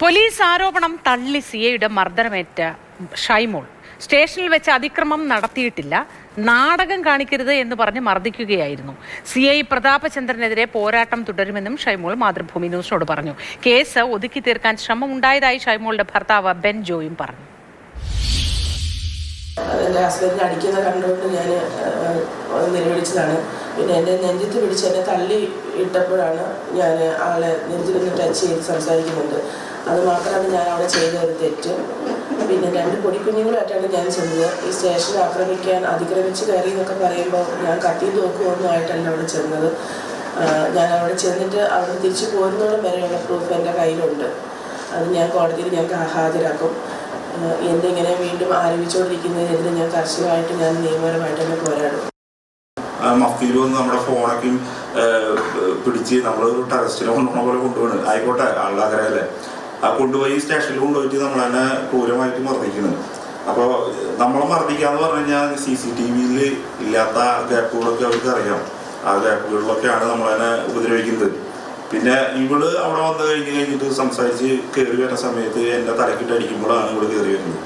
Police ആരോപണം തള്ളി സിയയുടെ മർദ്ദനമേറ്റ ഷൈമോൾ. സ്റ്റേഷനിൽ വെച്ച് അതിക്രമം നടത്തിയിട്ടില്ല. നാടകം കാണിക്കരുത് എന്ന് പറഞ്ഞ് മർദ്ദിക്കുകയായിരുന്നു. സി ഐ പ്രതാപചന്ദ്രനെതിരെ പോരാട്ടം തുടരുമെന്നും ഷൈമോൾ മാതൃഭൂമി ന്യൂസിനോട് പറഞ്ഞു. കേസ് ഒതുക്കി തീർക്കാൻ ശ്രമം ഉണ്ടായതായി ഷൈമോളുടെ ഭർത്താവ് ബെൻ ജോയും പറഞ്ഞു. എന്റെ ഹസ്ബൻഡിനെ അടിക്കുന്നത് കണ്ടുകൊണ്ട് ഞാൻ നിലവിളിച്ചതാണ്. പിന്നെ എന്റെ നെഞ്ചത്ത് പിടിച്ച് എന്നെ തള്ളി ഇട്ടപ്പോഴാണ് ഞാൻ ആളെ നെഞ്ചിലൊന്ന് ടച്ച് ചെയ്ത് സംസാരിക്കുന്നുണ്ട്. അതുമാത്രമാണ് ഞാൻ അവിടെ ചെയ്ത ഒരു തെറ്റ്. പിന്നെ രണ്ട് പൊടിക്കുഞ്ഞുങ്ങളായിട്ടാണ് ഞാൻ ചെന്നത്. ഈ സ്റ്റേഷൻ ആക്രമിക്കാൻ അതിക്രമിച്ച് കയറി എന്നൊക്കെ പറയുമ്പോൾ ഞാൻ കത്തി തോക്കുമൊന്നും ആയിട്ടല്ല അവിടെ ചെന്നത്. ഞാൻ അവിടെ ചെന്നിട്ട് അവിടെ തിരിച്ചു പോരുന്നോളം വരെയുള്ള പ്രൂഫ് എന്റെ കയ്യിലുണ്ട്. അത് ഞാൻ കോടതിയിൽ ഞാൻ ഹാജരാക്കും. ഇങ്ങനെ വീണ്ടും ആരംഭിച്ചുകൊണ്ടിരിക്കുന്നതിനെതിരെ ഞാൻ കർശനമായിട്ട് ഞാൻ നിയമപരമായിട്ട് തന്നെ പോരാടും. മഫ്തിയിൽ നമ്മുടെ ഫോണൊക്കെ പിടിച്ച് നമ്മൾ ടെറസ്റ്റിനെ കൊണ്ടുപോകണ പോലെ കൊണ്ടുപോകണം ആയിക്കോട്ടെ ആളുടെ ആ കൊണ്ടുപോയി സ്റ്റേഷനിൽ കൊണ്ടുപോയിട്ട് നമ്മൾ തന്നെ ക്രൂരമായിട്ട് മർദ്ദിക്കുന്നു. അപ്പോൾ നമ്മളെ മർദ്ദിക്കാന്ന് പറഞ്ഞു കഴിഞ്ഞാൽ സി സി ടി വിയിൽ ഇല്ലാത്ത ഗ്യാപ്പുകളൊക്കെ അവർക്ക് അറിയാം ആ ഗ്യാപ്പുകളിലൊക്കെയാണ് നമ്മളതിനെ ഉപദ്രവിക്കുന്നത്. പിന്നെ ഇവൾ അവിടെ വന്ന് കഴിഞ്ഞ് കഴിഞ്ഞിട്ട് സംസാരിച്ച് കയറി വരുന്ന സമയത്ത് എന്റെ തലക്കിട്ട് അടിക്കുമ്പോഴാണ് ഇവൾ കയറി വരുന്നത്.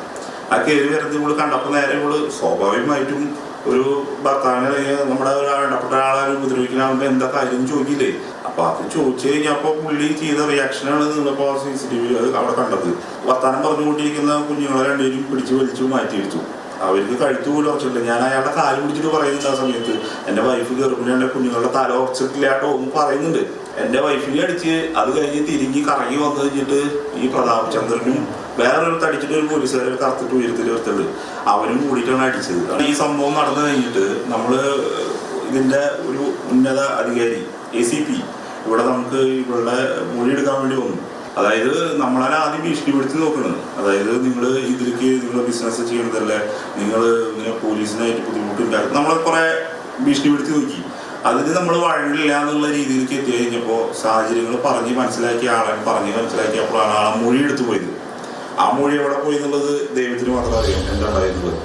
ആ കയറി വരുന്നത് ഇവൾ കണ്ടപ്പോൾ നേരെ ഇവൾ സ്വാഭാവികമായിട്ടും ഒരു ഭർത്താവിനെ നമ്മുടെ വേണ്ടപ്പെട്ട ആളെ ഉപദ്രവിക്കുന്ന എന്താ കാര്യം ചോദിക്കില്ലേ? അപ്പൊ അത് ചോദിച്ചു കഴിഞ്ഞപ്പോ പുള്ളി ചെയ്ത റിയാക്ഷനാണ് നിങ്ങളിപ്പോ സി സി ടി വി അവിടെ കണ്ടത്. വർത്താനം പറഞ്ഞുകൊണ്ടിരിക്കുന്ന കുഞ്ഞുങ്ങളെ രണ്ടുപേരും പിടിച്ചു വലിച്ചു മാറ്റി വെച്ചു അവർക്ക് കഴുത്ത് പോലും ഉറച്ചിട്ടില്ല ഞാൻ അയാളുടെ കാൽ പിടിച്ചിട്ട് പറയുന്നുണ്ട് ആ സമയത്ത്. എന്റെ വൈഫ് ഗർഭിണിയുടെ കുഞ്ഞുങ്ങളുടെ തല ഉറച്ചിട്ടില്ല എന്ന് പറയുന്നുണ്ട്. എന്റെ വൈഫിനെ അടിച്ച് അത് കഴിഞ്ഞ് തിരിഞ്ഞ് കറങ്ങി വന്നു കഴിഞ്ഞിട്ട് ഈ പ്രതാപ് ചന്ദ്രനും വേറൊരിടത്ത് തടിച്ചിട്ട് ഒരു പോലീസുകാരെ കറുത്തിട്ട് ഉയരത്തിൽ നിർത്തുന്നുണ്ട്. അവനും കൂടിയിട്ടാണ് അടിച്ചത്. ഈ സംഭവം നടന്നു കഴിഞ്ഞിട്ട് നമ്മൾ ഇതിന്റെ ഒരു ഉന്നത അധികാരി എ സി പി ഇവിടെ നമുക്ക് ഇവിടെ മൊഴി എടുക്കാൻ വേണ്ടി വന്നു. അതായത് നമ്മളാണ് ആദ്യം ഭീഷണിപ്പെടുത്തി നോക്കുന്നത്. അതായത് നിങ്ങൾ ഇതിലേക്ക് നിങ്ങൾ ബിസിനസ് ചെയ്യണതല്ലേ നിങ്ങൾ ഇങ്ങനെ പോലീസിനായിട്ട് ബുദ്ധിമുട്ടുണ്ടാക്കും നമ്മളെ കുറെ ഭീഷണിപ്പെടുത്തി നോക്കി. അതിന് നമ്മൾ വഴങ്ങില്ല എന്നുള്ള രീതിയിലേക്ക് എത്തി കഴിഞ്ഞപ്പോൾ സാഹചര്യങ്ങൾ പറഞ്ഞ് മനസ്സിലാക്കിയ ആളെ പറഞ്ഞ് മനസ്സിലാക്കിയപ്പോഴാണ് ആ മൊഴി എടുത്തു പോയത്. ആ മൊഴി എവിടെ പോയി എന്നുള്ളത് ദൈവത്തിന് മാത്രം അറിയാം. എന്താ ഉണ്ടായിരുന്നത്?